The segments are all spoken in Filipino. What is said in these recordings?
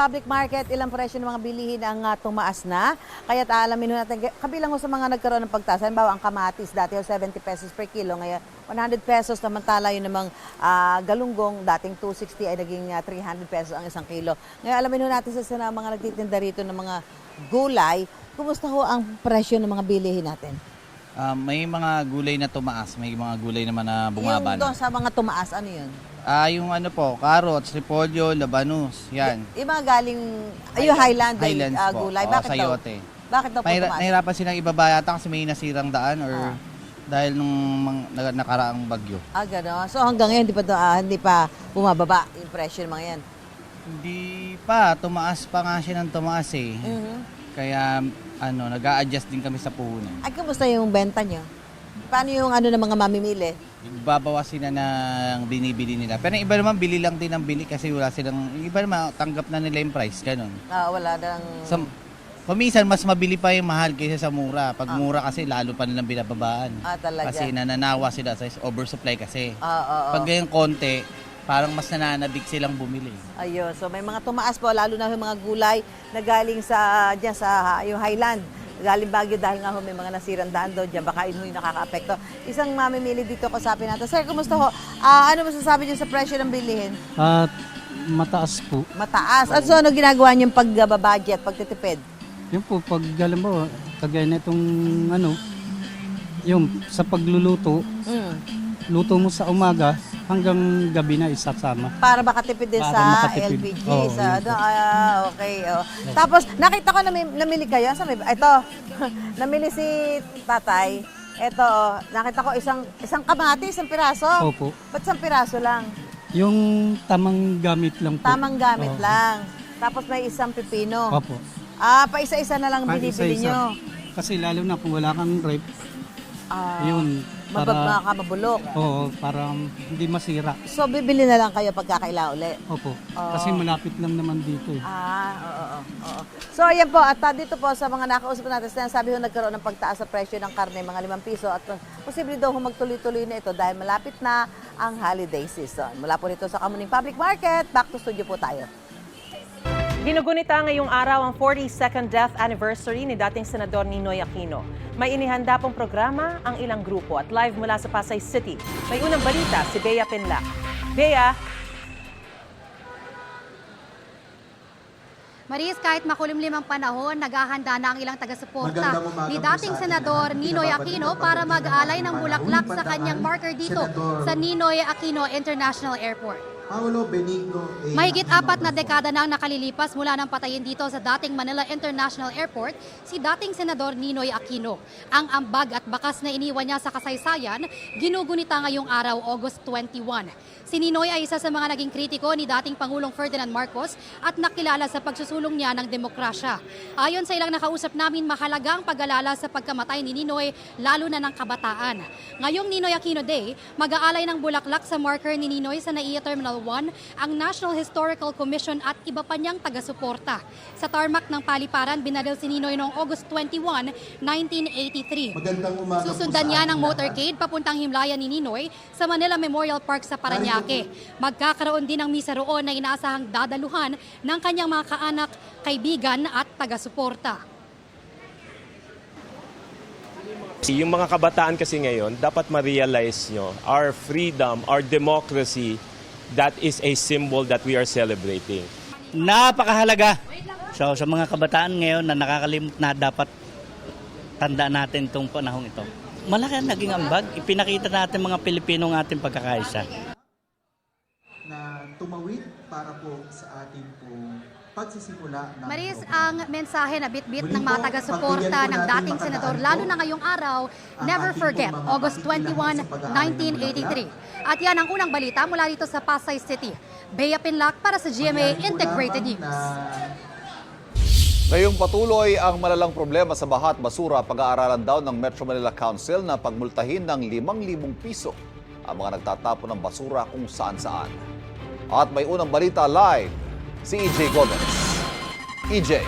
Public Market, ilang presyo ng mga bilihin ang ah, tumaas na. Kaya alamin natin, kabilang sa mga nagkaroon ng pagtaas. Halimbawa, ang kamatis dati ho 70 pesos per kilo, ngayon 100 pesos. Samantala yun namang ah, galunggong, dating 260 ay naging ah, 300 pesos ang isang kilo. Ngayon alamin ho natin sa sa mga nagtitinda rito ng mga gulay, kumusta ho ang presyo ng mga bilihin natin? Ah, may mga gulay na tumaas, may mga gulay naman na bumaba yung na. doon sa mga tumaas, ano yun? Ah, yung ano po, carrots, repolyo, labanus, yan. Yung mga galing, ay, yung Highland, Highlands ah, po. gulay. Oo, Bakit daw? sayote. Bakit daw po Mahira, tumaas? nahirapan silang ibaba yata kasi may nasirang daan or Ah. dahil nung mang, na- nakaraang bagyo. Ah, gano'n. So hanggang ngayon, hindi pa, to- ah, hindi pa bumababa yung presyo ng mga yan. Hindi pa, tumaas pa nga siya ng tumaas eh. Mhm. Kaya ano, nag adjust din kami sa puhunan. Ay, kumusta yung benta nyo? Paano yung ano ng mga mamimili? Babawasin na ng binibili nila. Pero yung iba naman, bili lang din ng bili kasi wala silang, yung iba naman, tanggap na nila yung price, ganun. Ah, wala nang... Sa, Paminsan, mas mabili pa yung mahal kaysa sa mura. Pag Ah. mura kasi, lalo pa nilang binababaan. ah, talaga. Kasi nananawa sila sa oversupply kasi. Ah, oo, oo. Pag ganyan konti, parang mas nananabig silang bumili. Ayun. So may mga tumaas po, lalo na yung mga gulay na galing sa, dyan sa yung Highland. Galing Baguio dahil nga ho may mga nasirang daan doon dyan. Baka yun ho yung nakaka-apekto. Isang mamimili dito ko sabi natin. Sir, kumusta ho? Ah, ano masasabi niyo sa presyo ng bilihin? At mataas po. Mataas. At so ano ginagawa niyong pag-budget, pagtitipid? Yun po, pag alam mo, kagaya na itong ano, yung sa pagluluto, Mm. Luto mo sa umaga hanggang gabi na isasama. Para makatipid din Para sa makatipid. LPG. Oo, sa, yun ano, ah, okay. Oh. Tapos, nakita ko na may, namili kayo. Sa may, ito, namili si tatay. Ito, oh, nakita ko isang isang kamati, isang piraso. Opo. Ba't isang piraso lang? Yung tamang gamit lang po. Tamang gamit Oo. lang. Tapos may isang pipino. Opo. Ah, pa isa-isa na lang Pa- binibili isa-isa. nyo. Kasi lalo na kung wala kang rep, Ah, yun, para, mababa mabulok. oo, para hindi masira. So, bibili na lang kayo pagkakaila uli. Opo. Oo. Kasi malapit lang naman dito eh. Ah, oo, oo, oo. So, ayan po, at ah, dito po sa mga nakausap natin, sinasabi ho nagkaroon ng pagtaas sa presyo ng karne, mga 5 piso, at uh, posible daw ho magtuloy-tuloy na ito dahil malapit na ang holiday season. Mula po dito sa Kamuning Public Market, back to studio po tayo. Ginugunita ngayong araw ang 42nd death anniversary ni dating Senador Ninoy Aquino. May inihanda pong programa ang ilang grupo at live mula sa Pasay City. May unang balita si Bea Pinlac. Bea, Maris, kahit makulimlim ang panahon, naghahanda na ang ilang taga-suporta ni dating Senador. Ninoy Aquino para mag-alay ng bulaklak sa kanyang ng marker dito Senador sa Ninoy Aquino International Airport. Paulo Benigno A. Mahigit apat na dekada na ang nakalilipas mula ng patayin dito sa dating Manila International Airport si dating Senador Ninoy Aquino. Ang ambag at bakas na iniwan niya sa kasaysayan, ginugunita ngayong araw, August 21. Si Ninoy ay isa sa mga naging kritiko ni dating Pangulong Ferdinand Marcos at nakilala sa pagsusulong niya ng demokrasya. Ayon sa ilang nakausap namin, mahalaga ang pag-alala sa pagkamatay ni Ninoy, lalo na ng kabataan. Ngayong Ninoy Aquino Day, mag-aalay ng bulaklak sa marker ni Ninoy sa NAIA Terminal 1 ang National Historical Commission at iba pa niyang taga-suporta. Sa tarmac ng paliparan, binaril si Ninoy noong August 21, 1983. Magandang umaga po Susundan niya ng motorcade papuntang Himlayan ni Ninoy sa Manila Memorial Park sa Paranaque. Magkakaroon din ng misa roon na inaasahang dadaluhan ng kanyang mga kaanak, kaibigan at taga-suporta. Yung mga kabataan kasi ngayon, dapat ma-realize nyo, our freedom, our democracy, that is a symbol that we are celebrating. napakahalaga. So sa mga kabataan ngayon na nakakalimot na dapat tanda natin itong panahong ito. Malaki ang naging ambag. Ipinakita natin mga Pilipino ng ating pagkakaisa. Tumawid para po sa ating pong pagsisimula ng Maris, ang mensahe na bit-bit Muli ng mga po, taga-suporta po ng dating senador, po lalo na ngayong araw, never forget, August pakikilaman 21, sa pag-aalay ng 1983. At yan ang unang balita mula dito sa Pasay City. Bea Pinlac para sa GMA po Integrated News. na Ngayong patuloy ang malalang problema sa baha at basura, pag-aaralan daw ng Metro Manila Council na pagmultahin ng 5,000 piso ang mga nagtatapon ng basura kung saan-saan. At may unang balita live, si EJ Gomez. EJ.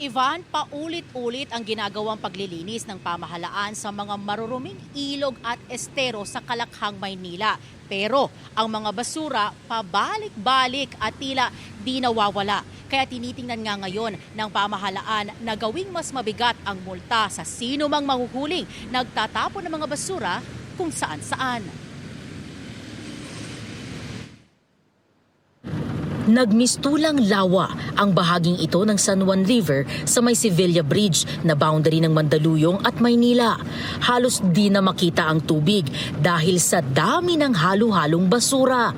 Ivan, paulit-ulit ang ginagawang paglilinis ng pamahalaan sa mga maruruming ilog at estero sa Kalakhang, Maynila. Pero ang mga basura pabalik-balik at tila di nawawala. Kaya tinitingnan nga ngayon ng pamahalaan na gawing mas mabigat ang multa sa sino mang mahuhuling nagtatapon ng mga basura kung saan-saan. Nagmistulang lawa ang bahaging ito ng San Juan River sa may Sevilla Bridge na boundary ng Mandaluyong at Maynila. Halos di na makita ang tubig dahil sa dami ng halo-halong basura.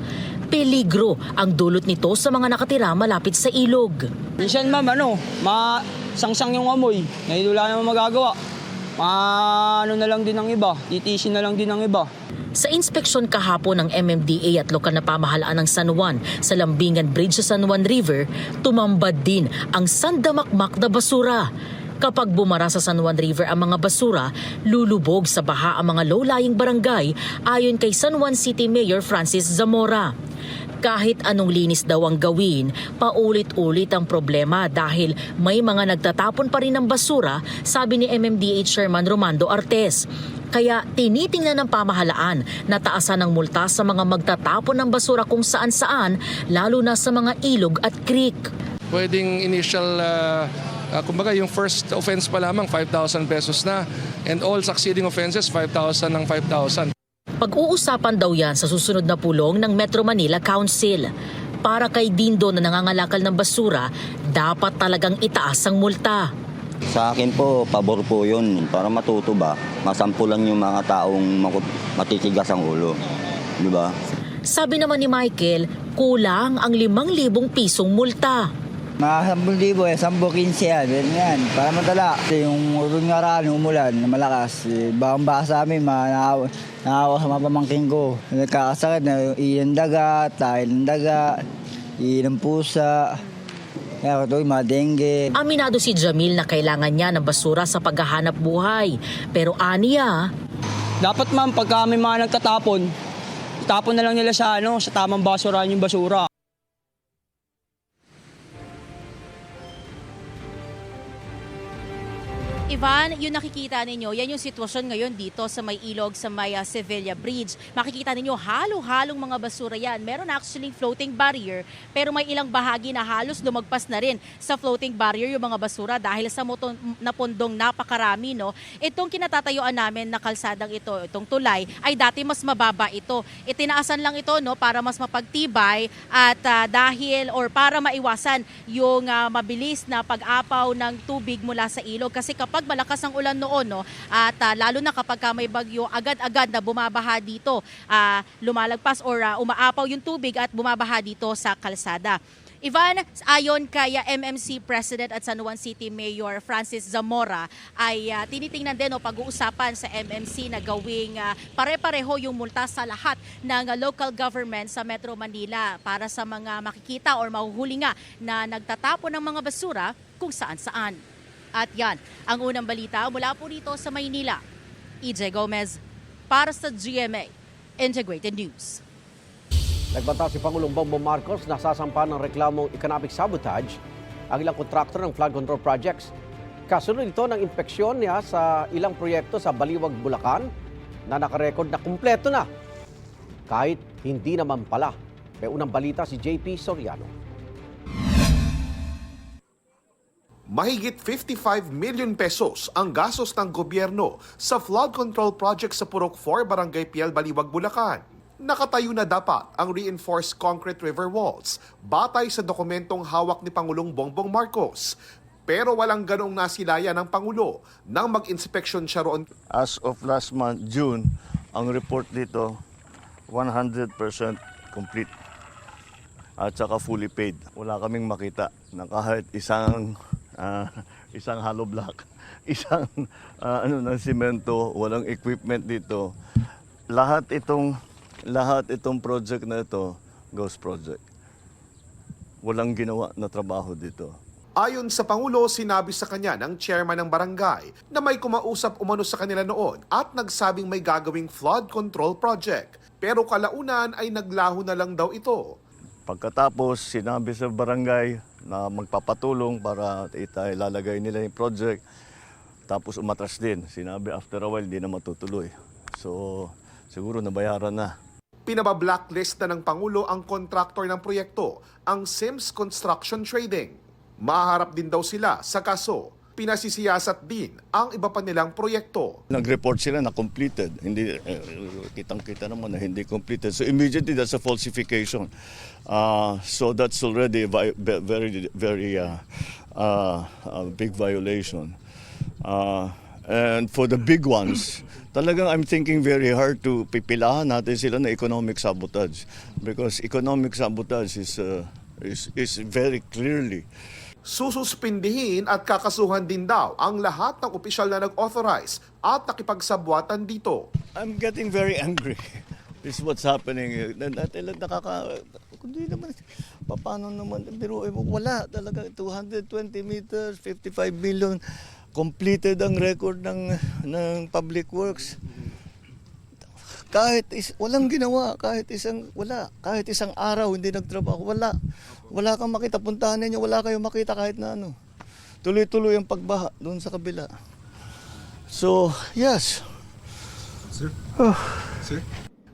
Peligro ang dulot nito sa mga nakatira malapit sa ilog. Minsan ma'am, ano, masangsang yung amoy. Dahil wala namang magagawa. Ma, ano na lang din ang iba. Titisin na lang din ang iba. Sa inspeksyon kahapon ng MMDA at lokal na pamahalaan ng San Juan sa Lambingan Bridge sa San Juan River, tumambad din ang sandamakmak na basura. Kapag bumara sa San Juan River ang mga basura, lulubog sa baha ang mga low-lying barangay ayon kay San Juan City Mayor Francis Zamora. Kahit anong linis daw ang gawin, paulit-ulit ang problema dahil may mga nagtatapon pa rin ng basura, sabi ni MMDA Chairman Romando Artes. Kaya tinitingnan ng pamahalaan na taasan ng multa sa mga magtatapon ng basura kung saan-saan, lalo na sa mga ilog at creek. Pwedeng initial, uh, uh, kumbaga yung first offense pa lamang 5,000 pesos na and all succeeding offenses 5,000 ng 5,000. Pag-uusapan daw yan sa susunod na pulong ng Metro Manila Council. Para kay Dindo na nangangalakal ng basura, dapat talagang itaas ang multa. Sa akin po, pabor po yun. Para matuto ba, masampulan yung mga taong matitigas ang ulo. Di ba? Sabi naman ni Michael, kulang ang 5,000 pisong multa. Mga 10,000 eh, 10-15 yan. Yan, yan. Para matala. Yung urong nga raan, umulan, na malakas. Eh, Bakang baka sa amin, ma, naawa sa mga pamangking ko. Nagkakasakit na iyan daga, tayo ng daga, iyan ng pusa. Kaya ito, mga dengue. Aminado si Jamil na kailangan niya ng basura sa paghahanap buhay. Pero aniya, Dapat ma'am, pagka may mga nagtatapon, tapon na lang nila sa ano, sa tamang basurahan yung basura. Ivan, yung nakikita ninyo, yan yung sitwasyon ngayon dito sa may ilog sa may uh, Sevilla Bridge. Makikita ninyo, halo-halong mga basura yan. Meron actually floating barrier, pero may ilang bahagi na halos lumagpas na rin sa floating barrier yung mga basura dahil sa moton, napundong napakarami. No? Itong kinatatayuan namin na kalsadang ito, itong tulay, ay dati mas mababa ito. Itinaasan lang ito no, para mas mapagtibay at ah, dahil or para maiwasan yung ah, mabilis na pag-apaw ng tubig mula sa ilog. Kasi kapag malakas ang ulan noon, no, at ah, lalo na kapag ka may bagyo, agad-agad na bumabaha dito, ah, lumalagpas or ah, umaapaw yung tubig at bumabaha dito sa kalsada. Ivan, ayon kay ah, MMC President at San Juan City Mayor Francis Zamora ay ah, tinitingnan din o pag-uusapan sa MMC na gawing ah, pare-pareho yung multa sa lahat ng local government sa Metro Manila para sa mga makikita or mahuhuli nga na nagtatapon ng mga basura kung saan-saan. At yan, ang unang balita mula po dito sa Maynila. EJ Gomez para sa GMA Integrated News. Nagbanta si Pangulong Bongbong Marcos na sasampa ng reklamong economic sabotage ang ilang kontraktor ng flood control projects. Kasunod ito ng inspeksyon niya sa ilang proyekto sa Baliwag, Bulacan na nakarecord na kumpleto na. Kahit hindi naman pala. May unang balita si JP Soriano. Mahigit 55 million pesos ang gastos ng gobyerno sa flood control project sa Purok 4, Barangay Piel, Baliwag, Bulacan. Nakatayo na dapat ang reinforced concrete river walls batay sa dokumentong hawak ni Pangulong Bongbong Marcos. Pero walang ganong nasilaya ng Pangulo nang mag-inspeksyon siya roon As of last month, June, ang report dito, 100% complete. At saka fully paid. Wala kaming makita na kahit isang ah, isang hollow block, isang ah, ano ng simento, walang equipment dito. Lahat itong lahat itong project na ito, ghost project. Walang ginawa na trabaho dito. Ayon sa Pangulo, sinabi sa kanya ng chairman ng barangay na may kumausap umano sa kanila noon at nagsabing may gagawing flood control project. Pero kalaunan ay naglaho na lang daw ito. Pagkatapos, sinabi sa barangay na magpapatulong para ita ilalagay nila yung project. Tapos umatras din. Sinabi after a while, di na matutuloy. So, siguro nabayaran na. Pinaba-blacklist na ng Pangulo ang kontraktor ng proyekto, ang Sims Construction Trading. Maharap din daw sila sa kaso. Pinasisiyasat din ang iba pa nilang proyekto. Nag-report sila na completed. Hindi, eh, kitang-kita naman na hindi completed. So immediately, that's a falsification. Uh, so that's already a very, very uh, uh, a big violation. Uh, and for the big ones, talagang I'm thinking very hard to pipilahan natin sila na economic sabotage. Because economic sabotage is, uh, is, is very clearly Sususpindihin at kakasuhan din daw ang lahat ng opisyal na nag-authorize at nakipagsabwatan dito. I'm getting very angry. This is what's happening. Natin lang nakaka... Kundi naman, paano naman, biruin mo, wala talaga. 220 meters, 55 million. Completed ang record ng, ng Public Works. Kahit is, walang ginawa, kahit isang, wala. Kahit isang araw hindi nagtrabaho, wala. Wala kang makita, puntahan ninyo, wala kayong makita kahit na ano. Tuloy-tuloy ang pagbaha doon sa kabila. So, yes. Sir? Sir?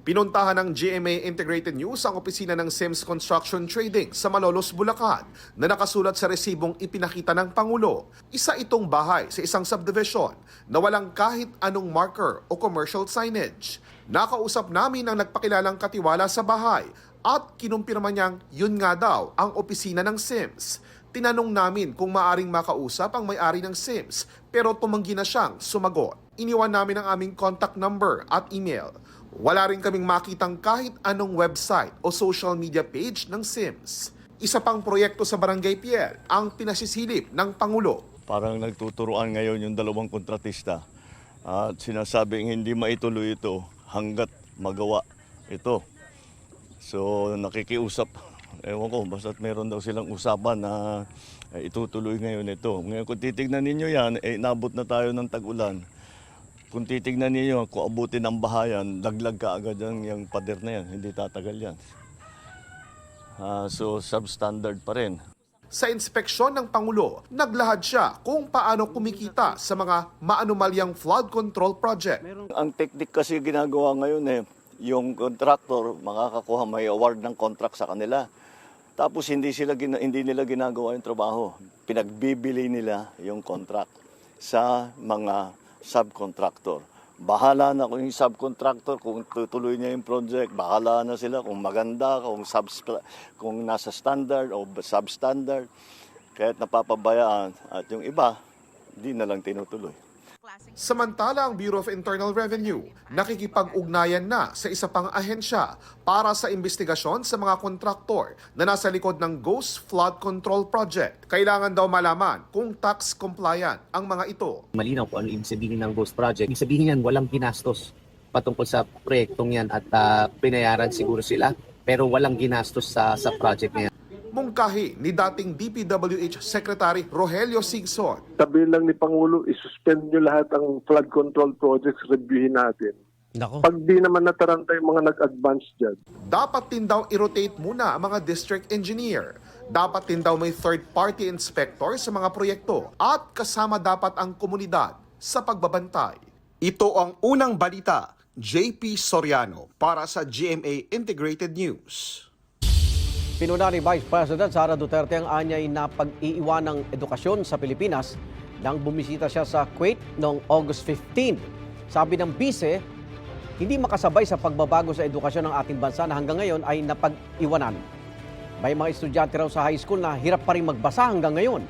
Pinuntahan ng GMA Integrated News ang opisina ng Sims Construction Trading sa Malolos, Bulacan na nakasulat sa resibong ipinakita ng Pangulo. Isa itong bahay sa isang subdivision na walang kahit anong marker o commercial signage. Nakausap namin ang nagpakilalang katiwala sa bahay at kinumpirma niyang yun nga daw ang opisina ng Sims. Tinanong namin kung maaring makausap ang may-ari ng Sims pero tumanggi na siyang sumagot. Iniwan namin ang aming contact number at email. Wala rin kaming makitang kahit anong website o social media page ng Sims. Isa pang proyekto sa Barangay Pier ang pinasisilip ng Pangulo. Parang nagtuturuan ngayon yung dalawang kontratista at sinasabing hindi maituloy ito hanggat magawa ito. So nakikiusap, ewan ko, basta't meron daw silang usapan na eh, itutuloy ngayon ito. Ngayon kung titignan ninyo yan, eh, nabot na tayo ng tag-ulan. Kung titignan ninyo, kung abutin ng bahayan, daglag ka agad yan, yung pader na yan, hindi tatagal yan. Ah, so substandard pa rin. Sa inspeksyon ng Pangulo, naglahad siya kung paano kumikita sa mga maanumalyang flood control project. Ang technique kasi ginagawa ngayon eh, yung contractor makakakuha may award ng contract sa kanila. Tapos hindi sila hindi nila ginagawa yung trabaho. Pinagbibili nila yung contract sa mga subcontractor. Bahala na kung yung subcontractor, kung tutuloy niya yung project, bahala na sila kung maganda, kung, subs, kung nasa standard o substandard. Kahit napapabayaan at yung iba, di na lang tinutuloy. Samantala ang Bureau of Internal Revenue nakikipag-ugnayan na sa isa pang ahensya para sa investigasyon sa mga kontraktor na nasa likod ng Ghost Flood Control Project. Kailangan daw malaman kung tax compliant ang mga ito. malinaw kung ano ibig sabihin ng Ghost Project. Ibig sabihin yan, walang ginastos patungkol sa proyektong yan at ah, pinayaran siguro sila pero walang ginastos sa sa project na yan. Mungkahi ni dating DPWH Secretary Rogelio Sigson. sabi lang ni Pangulo, isuspend nyo lahat ang flood control projects, reviewin natin. Pag di naman nataranta yung mga nag-advance dyan, Dapat din daw i-rotate muna ang mga district engineer. Dapat din daw may third-party inspector sa mga proyekto at kasama dapat ang komunidad sa pagbabantay. Ito ang unang balita. JP Soriano para sa GMA Integrated News. Pinuna ni Vice President Sara Duterte ang anyay na pag-iiwan ng edukasyon sa Pilipinas nang bumisita siya sa Kuwait noong August 15. Sabi ng bise, hindi makasabay sa pagbabago sa edukasyon ng ating bansa na hanggang ngayon ay napag-iwanan. May mga estudyante raw sa high school na hirap pa rin magbasa hanggang ngayon.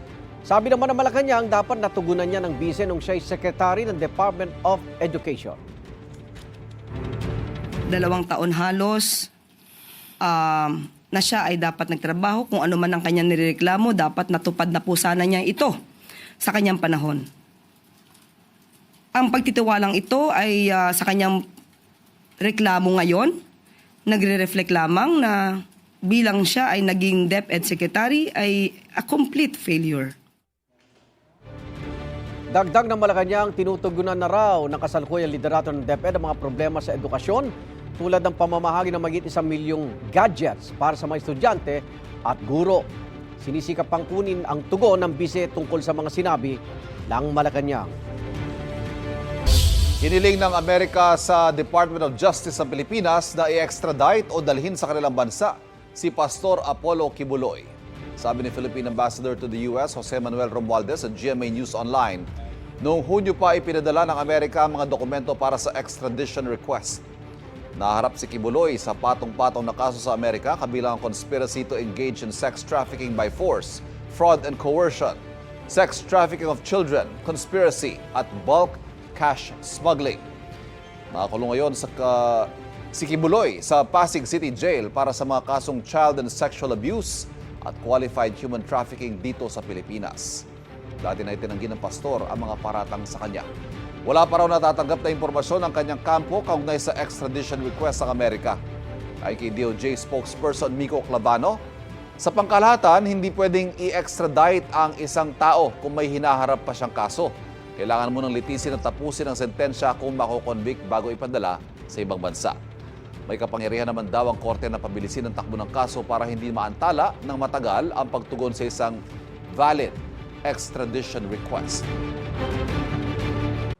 Sabi naman ng Malacanang, dapat natugunan niya ng bise nung siya ay Secretary ng Department of Education. dalawang taon halos um, na siya ay dapat nagtrabaho. Kung ano man ang kanyang nireklamo, dapat natupad na po sana niya ito sa kanyang panahon. Ang pagtitiwalang ito ay ah, sa kanyang reklamo ngayon, nagre-reflect lamang na bilang siya ay naging DepEd Secretary ay a complete failure. Dagdag ng Malacanang, tinutugunan na raw ng kasalukuyang liderato ng DepEd ang mga problema sa edukasyon tulad ng pamamahagi ng magit isang milyong gadgets para sa mga estudyante at guro. Sinisikap pang kunin ang tugon ng bise tungkol sa mga sinabi ng Malacanang. Hiniling ng Amerika sa Department of Justice ng Pilipinas na i-extradite o dalhin sa kanilang bansa si Pastor Apollo Kibuloy. Sabi ni Philippine Ambassador to the US, Jose Manuel Romualdez sa GMA News Online, noong Hunyo pa ipinadala ng Amerika ang mga dokumento para sa extradition request. Naharap si Kibuloy sa patong-patong na kaso sa Amerika kabilang ang conspiracy to engage in sex trafficking by force, fraud and coercion, sex trafficking of children, conspiracy at bulk cash smuggling. Nakakulong ngayon sa ka- si Kibuloy sa Pasig City Jail para sa mga kasong child and sexual abuse at qualified human trafficking dito sa Pilipinas. Dati na itinanggi ng pastor ang mga paratang sa kanya. Wala pa raw natatanggap na impormasyon ang kanyang kampo kaugnay sa extradition request ng Amerika. Ay kay DOJ spokesperson Miko Clavano, sa pangkalahatan, hindi pwedeng i-extradite ang isang tao kung may hinaharap pa siyang kaso. Kailangan mo nang litisin at tapusin ang sentensya kung mako-convict bago ipadala sa ibang bansa. May kapangyarihan naman daw ang korte na pabilisin ang takbo ng kaso para hindi maantala ng matagal ang pagtugon sa isang valid extradition request.